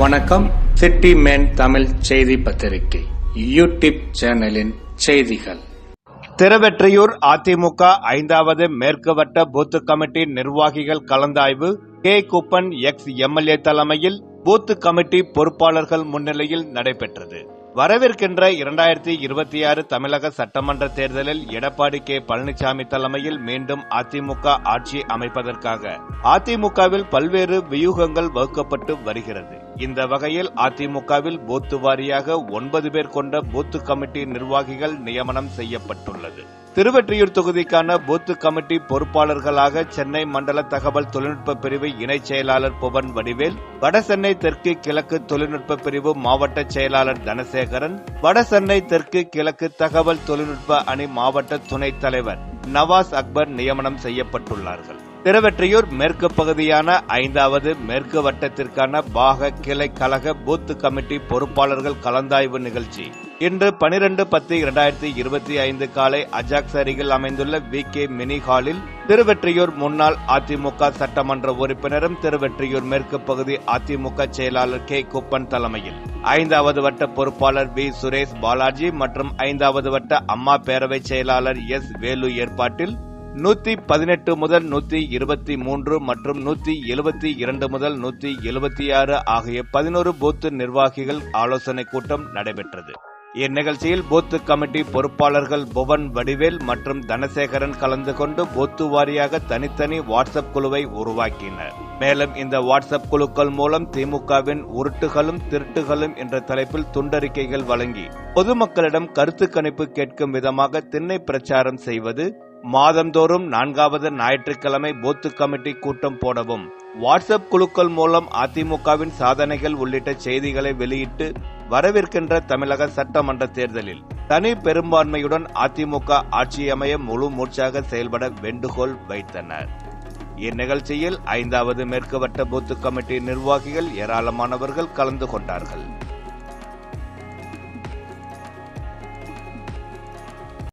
வணக்கம். City man Tamil செய்தி பத்திரிகை யூடியூப் சேனலின் செய்திகள். திருவெற்றியூர் அதிமுக ஐந்தாவது மேற்கு வட்ட பூத்து கமிட்டி நிர்வாகிகள் கலந்தாய்வு கே குப்பன் எக்ஸ் எம்எல்ஏ தலைமையில் பூத்து கமிட்டி பொறுப்பாளர்கள் முன்னிலையில் நடைபெற்றது. வரவிருக்கின்ற இரண்டாயிரத்தி இருபத்தி ஆறு தமிழக சட்டமன்ற தேர்தலில் எடப்பாடி கே பழனிசாமி தலைமையில் மீண்டும் அதிமுக ஆட்சி அமைப்பதற்காக. அதிமுகவில் பல்வேறு வியூகங்கள் வகுக்கப்பட்டு வருகிறது. இந்த வகையில் அதிமுகவில் பூத்து வாரியாக ஒன்பது பேர் கொண்ட பூத்து கமிட்டி நிர்வாகிகள் நியமனம் செய்யப்பட்டுள்ளது. திருவெற்றியூர் தொகுதிக்கான பூத்து கமிட்டி பொறுப்பாளர்களாக சென்னை மண்டல தகவல் தொழில்நுட்ப பிரிவு இணைச் செயலாளர் புவன் வடிவேல் வடசென்னை தெற்கு கிழக்கு தொழில்நுட்ப பிரிவு மாவட்ட செயலாளர் தனசேகர் தனசேகரன் வடசென்னை தெற்கு கிழக்கு தகவல் தொழில்நுட்ப அணி மாவட்ட துணைத் தலைவர் நவாஸ் அக்பர் நியமனம் செய்யப்பட்டுள்ளார்கள். திருவெற்றியூர் மேற்கு பகுதியான ஐந்தாவது மேற்கு வட்டத்திற்கான பாக கிளை கழக பூத்து கமிட்டி பொறுப்பாளர்கள் கலந்தாய்வு நிகழ்ச்சி. இன்று பனிரெண்டு பத்து இரண்டாயிரத்தி இருபத்தி ஐந்து காலை அஜாக்ஸ் அருகில் அமைந்துள்ள வி கே மினி ஹாலில் திருவெற்றியூர் முன்னாள் அதிமுக சட்டமன்ற உறுப்பினரும் திருவெற்றியூர் மேற்கு பகுதி அதிமுக செயலாளர் கே. குப்பன் தலைமையில் ஐந்தாவது வட்ட பொறுப்பாளர் பி. சுரேஷ் பாலாஜி மற்றும் ஐந்தாவது வட்ட அம்மா பேரவை செயலாளர் எஸ். வேலு ஏற்பாட்டில் நூத்தி பதினெட்டு முதல் நூத்தி இருபத்தி மூன்று மற்றும் நூத்தி எழுபத்தி இரண்டு முதல் நூத்தி எழுபத்தி ஆறு ஆகிய பதினோரு பூத்து நிர்வாகிகள் ஆலோசனைக் கூட்டம் நடைபெற்றது. இந்நிகழ்ச்சியில் பூத்து கமிட்டி பொறுப்பாளர்கள் புவன் வடிவேல் மற்றும் தனசேகரன் கலந்து கொண்டு பூத்து வாரியாக தனித்தனி வாட்ஸ்அப் குழுவை உருவாக்கினர். மேலும் இந்த வாட்ஸ்அப் குழுக்கள் மூலம் திமுகவின் உருட்டுகளும் திருட்டுகளும் என்ற தலைப்பில் துண்டறிக்கைகள் வழங்கி பொதுமக்களிடம் கருத்து கணிப்பு கேட்கும் விதமாக திண்ணை பிரச்சாரம் செய்வது மாதந்தோறும் நான்காவது ஞாயிற்றுக்கிழமை பூத்து கமிட்டி கூட்டம் போடவும் வாட்ஸ்அப் குழுக்கள் மூலம் அதிமுகவின் சாதனைகள் உள்ளிட்ட செய்திகளை வெளியிட்டு வரவிருக்கின்ற தமிழக சட்டமன்ற தேர்தலில் தனி பெரும்பான்மையுடன் அதிமுக ஆட்சியமைய முழு மூச்சாக செயல்பட வேண்டுகோள் வைத்தனர். இந்நிகழ்ச்சியில் ஐந்தாவது மேற்கு வட்ட பூத்து கமிட்டி நிர்வாகிகள் ஏராளமானவர்கள் கலந்து கொண்டார்கள்.